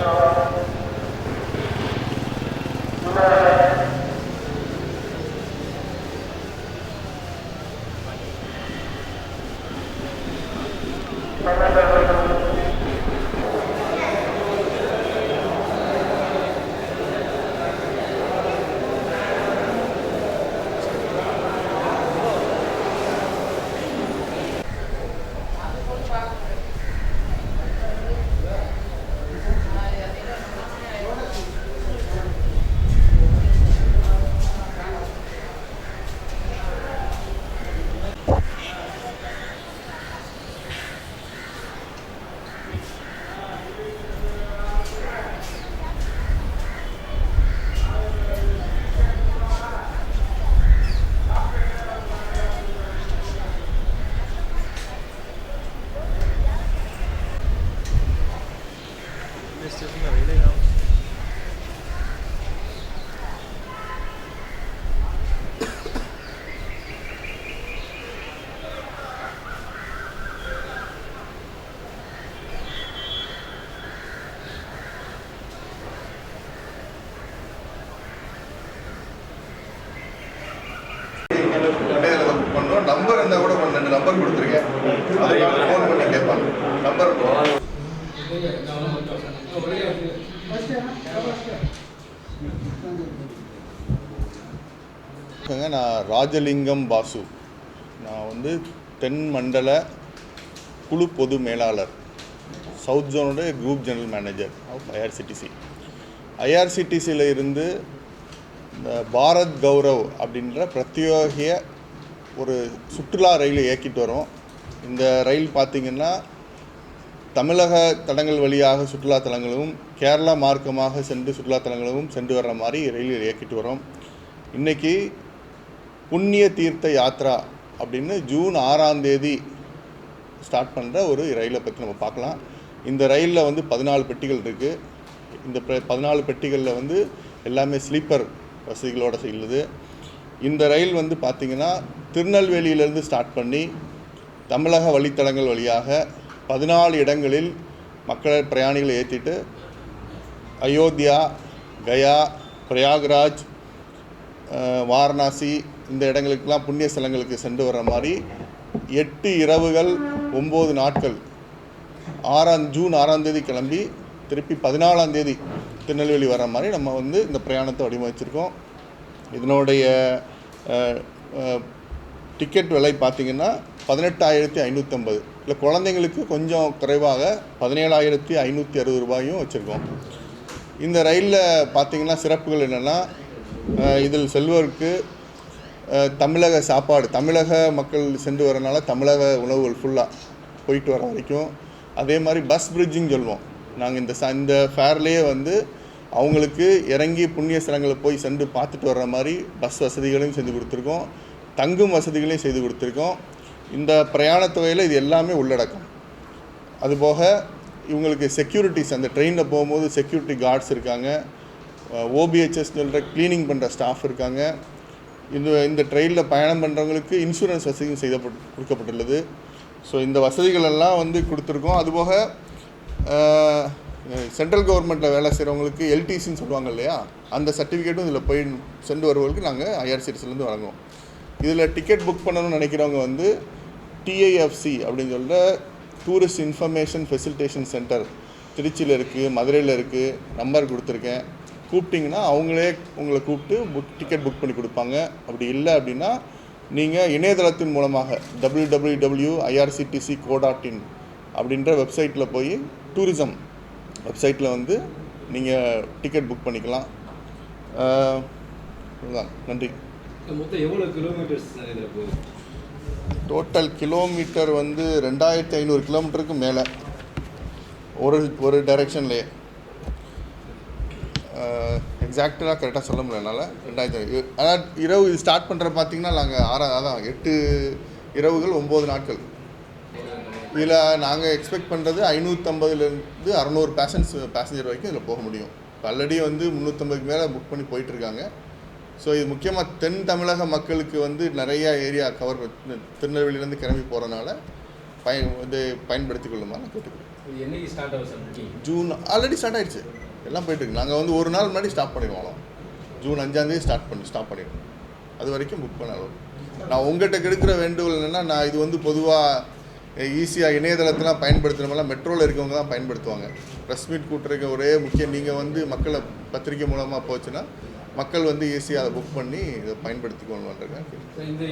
Thank you. everything else. நான் ராஜலிங்கம் பாசு நான் வந்து தென் மண்டல குழு பொது மேலாளர். South ஜோனோட group general manager of IRCTC ஐஆர்சிடிசியில் இருந்து இந்த பாரத் கௌரவ் அப்படின்ற பிரத்யோகிய ஒரு சுற்றுலா ரயில் இயக்கிட்டு வரோம். இந்த ரயில் பார்த்திங்கன்னா தமிழக தடங்கள் வழியாக சுற்றுலா தலங்களும் கேரளா மார்க்கமாக சென்று சுற்றுலா தலங்களும் சென்று வர்ற மாதிரி ரயிலில் இயக்கிட்டு வரோம் இன்றைக்கி புண்ணிய தீர்த்த யாத்ரா அப்படின்னு ஜூன் ஆறாம் தேதி ஸ்டார்ட் பண்ணுற ஒரு ரயிலை பற்றி நம்ம பார்க்கலாம். இந்த ரயிலில் வந்து பதினாலு பெட்டிகள் இருக்குது இந்த பதினாலு பெட்டிகளில் வந்து எல்லாமே ஸ்லீப்பர் வசதிகளோடு செல்லுது இந்த ரயில் வந்து பார்த்திங்கன்னா திருநெல்வேலியிலேருந்து ஸ்டார்ட் பண்ணி தமிழக வழித்தடங்கள் வழியாக பதினாலு இடங்களில் மக்கள் பிரயாணிகளை ஏற்றிட்டு அயோத்தியா கயா பிரயாக்ராஜ் வாரணாசி இந்த இடங்களுக்கெல்லாம் புண்ணிய ஸ்தலங்களுக்கு சென்று வர்ற மாதிரி எட்டு இரவுகள் ஒம்பது நாட்கள். ஆறாம் ஜூன் ஆறாம் தேதி கிளம்பி திருப்பி பதினாலாம் தேதி திருநெல்வேலி வர மாதிரி நம்ம வந்து இந்த பிரயாணத்தை வடிவமைச்சிருக்கோம். இதனுடைய டிக்கெட் விலை பார்த்திங்கன்னா பதினெட்டாயிரத்தி ஐநூற்றம்பது இல்லை குழந்தைங்களுக்கு கொஞ்சம் குறைவாக பதினேழாயிரத்தி ஐநூற்றி அறுபது ரூபாயும் வச்சுருக்கோம். இந்த ரயிலில் பார்த்தீங்கன்னா சிறப்புகள் என்னென்னா இதில் செல்வருக்கு தமிழக சாப்பாடு தமிழக மக்கள் சென்று வரனால தமிழக உணவுகள் ஃபுல்லாக போயிட்டு வர வரைக்கும். அதே மாதிரி பஸ் பிரிட்ஜிங் சொல்லுவோம். நாங்கள் இந்த ச இந்த ஃபேர்லேயே வந்து அவங்களுக்கு இறங்கி புண்ணிய ஸ்தலங்களை போய் சென்று பார்த்துட்டு வர்ற மாதிரி பஸ் வசதிகளையும் செஞ்சு கொடுத்துருக்கோம். தங்கும் வசதிகளையும் செய்து கொடுத்துருக்கோம். இந்த பிரயாண தொகையில் இது எல்லாமே உள்ளடக்கம். அதுபோக இவங்களுக்கு செக்யூரிட்டிஸ் அந்த ட்ரெயினில் போகும்போது செக்யூரிட்டி கார்ட்ஸ் இருக்காங்க. ஓபிஹெச்எஸ் சொல்கிற க்ளீனிங் பண்ணுற ஸ்டாஃப் இருக்காங்க. இந்த இந்த ட்ரெயினில் பயணம் பண்ணுறவங்களுக்கு இன்சூரன்ஸ் வசதியும் செய்யப்பட்டு கொடுக்கப்பட்டுள்ளது. ஸோ இந்த வசதிகள் எல்லாம் வந்து கொடுத்துருக்கோம். அதுபோக சென்ட்ரல் கவர்மெண்ட்டில் வேலை செய்கிறவங்களுக்கு எல்டிசின்னு சொல்லுவாங்க இல்லையா? அந்த சர்டிஃபிகேட்டும் இதில் போய் சென்று வருவதற்கு நாங்கள் ஐஆர்சிடிசிலேருந்து வழங்குவோம். இதில் டிக்கெட் புக் பண்ணணும்னு நினைக்கிறவங்க வந்து டிஐஎஃப்சி அப்படின்னு சொல்கிற டூரிஸ்ட் இன்ஃபர்மேஷன் ஃபெசிலிட்டேஷன் சென்டர் திருச்சியில் இருக்குது மதுரையில் இருக்குது நம்பர் கொடுத்துருக்கேன். கூப்பிட்டிங்கன்னா அவங்களே உங்களை கூப்பிட்டு புக் டிக்கெட் புக் பண்ணி கொடுப்பாங்க. அப்படி இல்லை அப்படின்னா நீங்கள் இணையதளத்தின் மூலமாக W W W IRCTC co dot in அப்படின்ற வெப்சைட்டில் போய் டூரிசம் வெப்சைட்டில் வந்து நீங்கள் டிக்கெட் புக் பண்ணிக்கலாம். நன்றி. மொத்தம் எவ்வளோ கிலோமீட்டர்ஸ் சார் இதில் போகுது டோட்டல் கிலோமீட்டர் வந்து ரெண்டாயிரத்தி ஐநூறு கிலோமீட்டருக்கு மேலே. ஒரு ஒரு டைரெக்ஷன்லேயே எக்ஸாக்டாக கரெக்டாக சொல்ல முடியல என்னால். ரெண்டாயிரத்தி அதாவது இரவு இது ஸ்டார்ட் பண்ணுற பார்த்தீங்கன்னா நாங்கள் ஆறா அதான் எட்டு இரவுகள் ஒம்பது நாட்கள். இதில் நாங்கள் எக்ஸ்பெக்ட் பண்ணுறது ஐநூற்றம்பதுலேருந்து அறநூறு பேசன்ஸ் பேசஞ்சர் வரைக்கும் இதில் போக முடியும். ஆல்ரெடி வந்து முந்நூற்றம்பதுக்கு மேலே புக் பண்ணி போயிட்டுருக்காங்க ஸோ இது முக்கியமாக தென் தமிழக மக்களுக்கு வந்து நிறைய ஏரியா கவர் திருநெல்வேலியிலேருந்து கிளம்பி போகிறனால பயன் இது பயன்படுத்தி கொள்ளுமாறு கேட்டுக்கிறேன். ஜூன் ஆல்ரெடி ஸ்டார்ட் ஆயிடுச்சு. எல்லாம் போயிட்டுருக்கு நாங்கள் வந்து ஒரு நாள் முன்னாடி ஸ்டாப் பண்ணிடுவோம் ஜூன் அஞ்சாந்தேதி ஸ்டார்ட் பண்ணி ஸ்டாப் பண்ணிடுவோம். அது வரைக்கும் புக் பண்ண அளவு நான் உங்கள்கிட்ட கெடுக்கிற வேண்டுகோள் என்னென்னா நான் இது வந்து பொதுவாக ஈஸியாக இணையதளத்தெலாம் பயன்படுத்துகிறவங்களாம் மெட்ரோவில் இருக்கவங்க தான் பயன்படுத்துவாங்க. ப்ரெஸ் மீட் கூட்டுறதுக்கு ஒரே முக்கியம் நீங்கள் வந்து மக்களை பத்திரிக்கை மூலமாக போச்சுன்னா மக்கள் வந்து ஈஸியாக அதை புக் பண்ணி இதை பயன்படுத்திக்கணுன்றேன்